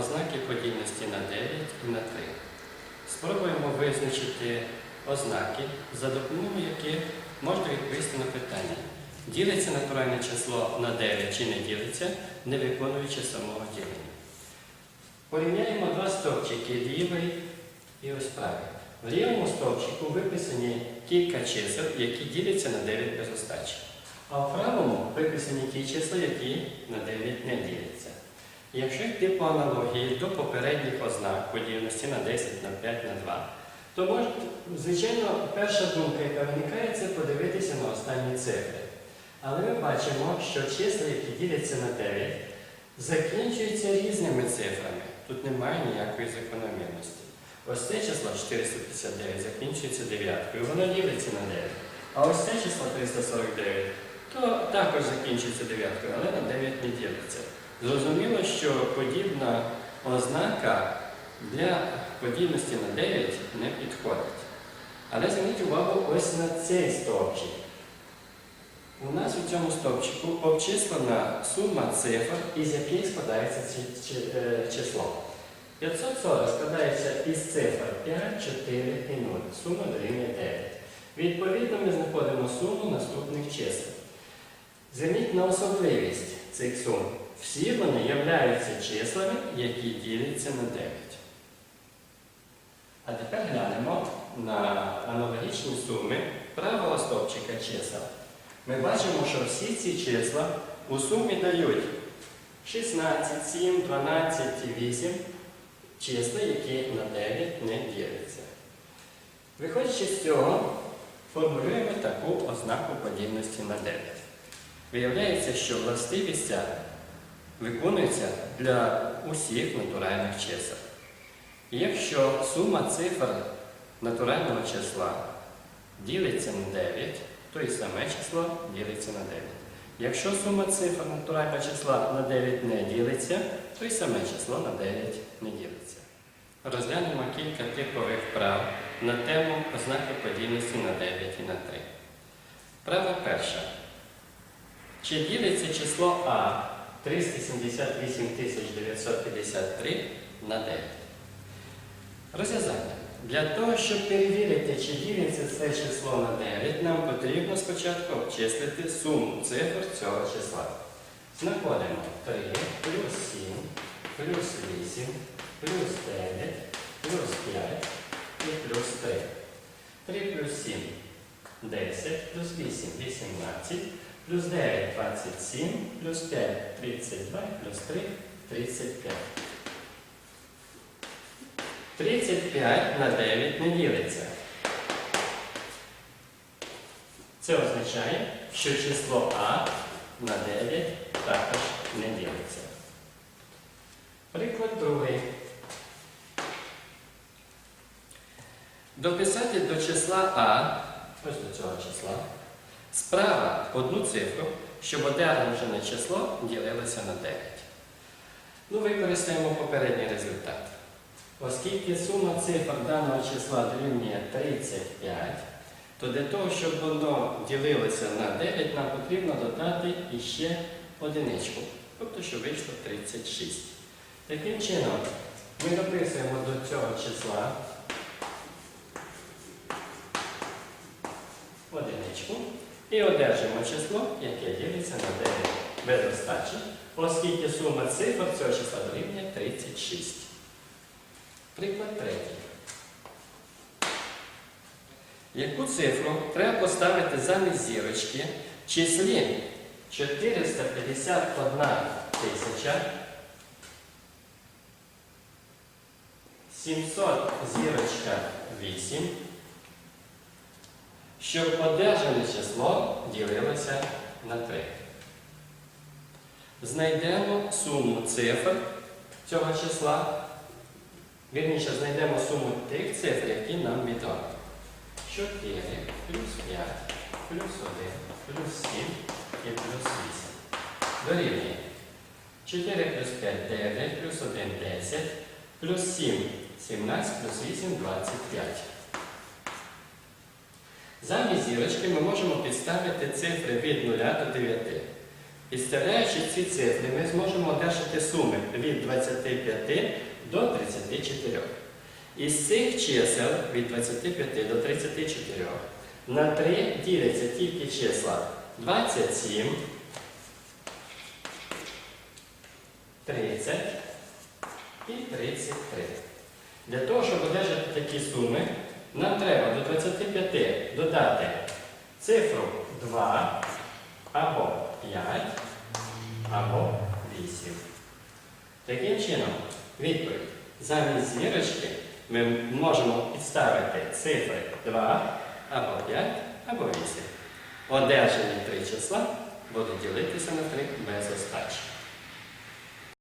ознаки подібності на 9 і на 3. Спробуємо визначити ознаки, за допомогою яких можна відповісти на питання, ділиться натуральне число на 9 чи не ділиться, не виконуючи самого ділення. Порівняємо два стовпчики лівий і ось правий. В лівому стовпчику виписані кілька чисел, які діляться на 9 без остачі. А в правому виписані ті числа, які на 9 не діляться. Якщо йти по аналогії до попередніх ознак подібності на 10, на 5, на 2, то звичайно, перша думка, яка виникає, це подивитися на останні цифри. Але ми бачимо, що числа, які діляться на 9, закінчуються різними цифрами. Тут немає ніякої закономірності. Ось це число 459 закінчується дев'яткою, воно ділиться на 9. А ось це число 349, то також закінчується дев'яткою, але на 9 не ділиться. Зрозуміло, що подібна ознака для подібності на 9 не підходить. Але зверніть увагу ось на цей стовпчик. У нас у цьому стовпчику обчислена сума цифр, із яких складається е, число. 540 складається із цифр 5, 4 і 0. Сума дорівнює 9. Відповідно, ми знаходимо суму наступних чисел. Зверніть на особливість цих сум. Всі вони являються числами, які діляться на 9. А тепер глянемо на аналогічні суми правого стовпчика чисел. Ми бачимо, що всі ці числа у сумі дають 16, 7, 12 і 8 числа, які на 9 не діляться. Виходячи з цього, формулюємо таку ознаку подібності на 9. Виявляється, що властивість ця виконується для усіх натуральних чисел. І Якщо сума цифр натурального числа ділиться на 9, то і саме число ділиться на 9. Якщо сума цифр натурального числа на 9 не ділиться, то і саме число на 9 не ділиться. Розглянемо кілька типових прав на тему ознаки подібності на 9 і на 3. Право перше. Чи ділиться число А 378 953 на 9? Розв'язання. Для того, щоб перевірити, чи ділиться це число на 9, нам потрібно спочатку обчислити суму цифр цього числа. Знаходимо 3 плюс 7, плюс 8, плюс 9, плюс 5 і плюс 3. 3 плюс 7 10, плюс 8 18, плюс 9 27, плюс 5 32, плюс 3 35. 35 на 9 не ділиться. Це означає, що число А на 9 також не ділиться. Приклад другий. Дописати до числа А, ось до цього числа, справа одну цифру, щоб одержане число ділилося на 9. Ну, використаємо попередній результат. Оскільки сума цифр даного числа дорівнює 35, то для того, щоб воно ділилося на 9, нам потрібно додати іще одиничку, тобто, що вийшло 36. Таким чином, ми дописуємо до цього числа одиничку і одержимо число, яке ділиться на 9 без остачі, оскільки сума цифр цього числа дорівнює 36. Приклад третій. Яку цифру треба поставити замість зірочки в числі 451 тисяча 700 зірочка 8, щоб одержане число ділилося на 3. Знайдемо суму цифр цього числа. Вірніше, знайдемо суму тих цифр, які нам відомі. 4 плюс 5 плюс 1 плюс 7 і плюс 8. Дорівнює. 4 плюс 5 9 плюс 1 10 плюс 7 17 плюс 8 25. Замість зірочки ми можемо підставити цифри від 0 до 9. Підставляючи ці цифри, ми зможемо одержати суми від 25 до 34. Із цих чисел від 25 до 34 на 3 діляться тільки числа 27, 30 і 33. Для того, щоб одержати такі суми, нам треба до 25 додати цифру 2 або 5 або 8. Таким чином, відповідь замість зірочки ми можемо підставити цифри 2 або 5 або 8. Одержані три числа будуть ділитися на 3 без остачі.